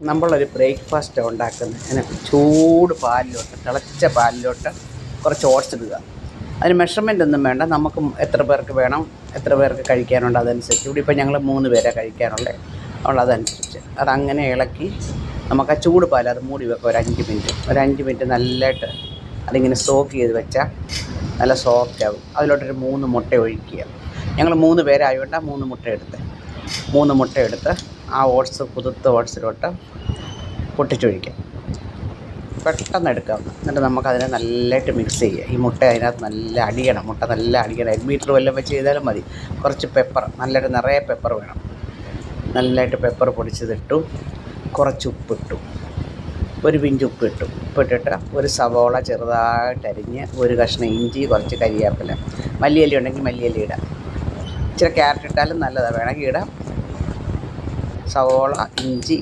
നമ്മളൊരു ബ്രേക്ക്ഫാസ്റ്റ് ഉണ്ടാക്കുന്നത് അതിന് ചൂട് പാലിലോട്ട് തിളച്ച പാലിലോട്ട് കുറച്ച് ഓട്സ് ഇടുക. അതിന് മെഷർമെന്റ് ഒന്നും വേണ്ട. നമുക്ക് എത്ര പേർക്ക് വേണം എത്ര പേർക്ക് കഴിക്കാനുണ്ട് അതനുസരിച്ച്. ഇവിടെ ഇപ്പോൾ ഞങ്ങൾ മൂന്ന് പേരെ കഴിക്കാനുള്ളത് അപ്പോൾ അതനുസരിച്ച്. അതങ്ങനെ ഇളക്കി നമുക്ക് ആ ചൂട് പാൽ അത് മൂടി വെക്കാം. ഒരു അഞ്ച് മിനിറ്റ്. ഒരു അഞ്ച് മിനിറ്റ് നല്ലതായിട്ട് അതിങ്ങനെ സോക്ക് ചെയ്ത് വെച്ചാൽ നല്ല സോഫ്റ്റ് ആവും. അതിലോട്ടൊരു മൂന്ന് മുട്ട ഒഴിക്കുക. ഞങ്ങൾ മൂന്ന് പേരായതുകൊണ്ട് മൂന്ന് മുട്ട എടുത്ത്. മൂന്ന് മുട്ട എടുത്ത് ആ ഓട്സ് കുതിർത്ത ഓട്സിലോട്ട് പൊട്ടിച്ചൊഴിക്കാം. പെട്ടെന്ന് എടുക്കാം. എന്നിട്ട് നമുക്കതിനെ നല്ലതായിട്ട് മിക്സ് ചെയ്യുക. ഈ മുട്ട അതിനകത്ത് നല്ല അടിയണം. മുട്ട നല്ല അടിയണം എഗ് മീറ്റർ വല്ലതും വെച്ച് ചെയ്താലും മതി. കുറച്ച് പെപ്പർ നല്ലൊരു നിറയെ പെപ്പർ വേണം. നല്ലതായിട്ട് പെപ്പർ പൊടിച്ചതിട്ടു. കുറച്ച് ഉപ്പിട്ടു. ഒരു പിഞ്ച് ഉപ്പിട്ടു. ഉപ്പിട്ടിട്ട് ഒരു സവോള ചെറുതായിട്ട് അരിഞ്ഞ് ഒരു കഷ്ണം ഇഞ്ചി കുറച്ച് കരിയാപ്പില. മല്ലിയില ഉണ്ടെങ്കിൽ മല്ലിയില ഇടാം. ഇച്ചിരി ക്യാരറ്റ് ഇട്ടാലും നല്ലതാണ് വേണമെങ്കിൽ ഇടാം. സവോള ഇഞ്ചി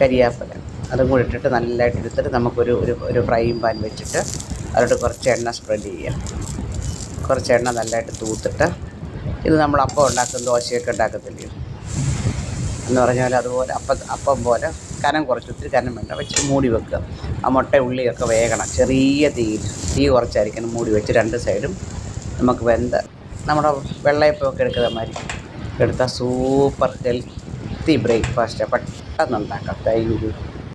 കരിയാപ്പില. അതും കൂടി ഇട്ടിട്ട് നല്ലതായിട്ട് എടുത്തിട്ട് നമുക്കൊരു ഒരു ഒരു ഫ്രൈയിങ് പാൻ വെച്ചിട്ട് അതിലോട്ട് കുറച്ച് എണ്ണ സ്പ്രെഡ് ചെയ്യുക കുറച്ച് എണ്ണ നല്ലതായിട്ട് തൂത്തിട്ട് ഇത് നമ്മൾ അപ്പം ഉണ്ടാക്കും ദോശയൊക്കെ ഉണ്ടാക്കത്തില്ലേ? എന്ന് പറഞ്ഞാൽ അതുപോലെ അപ്പം അപ്പം പോലെ കനം കുറച്ച് ഒത്തിരി കനം വേണ്ട. വെച്ച് മൂടി വെക്കുക. ആ മുട്ട ഉള്ളിയൊക്കെ വേകണം. ചെറിയ തീ തീ കുറച്ചായിരിക്കണം മൂടി വെച്ച് രണ്ട് സൈഡും നമുക്ക് വെന്ത നമ്മുടെ വെള്ളയപ്പമൊക്കെ എടുക്കുന്ന മാതിരി എടുത്താൽ സൂപ്പർ ഹെൽത്തി ബ്രേക്ക്ഫാസ്റ്റ് പെട്ടെന്ന് ഉണ്ടാക്കാം താങ്ക് യു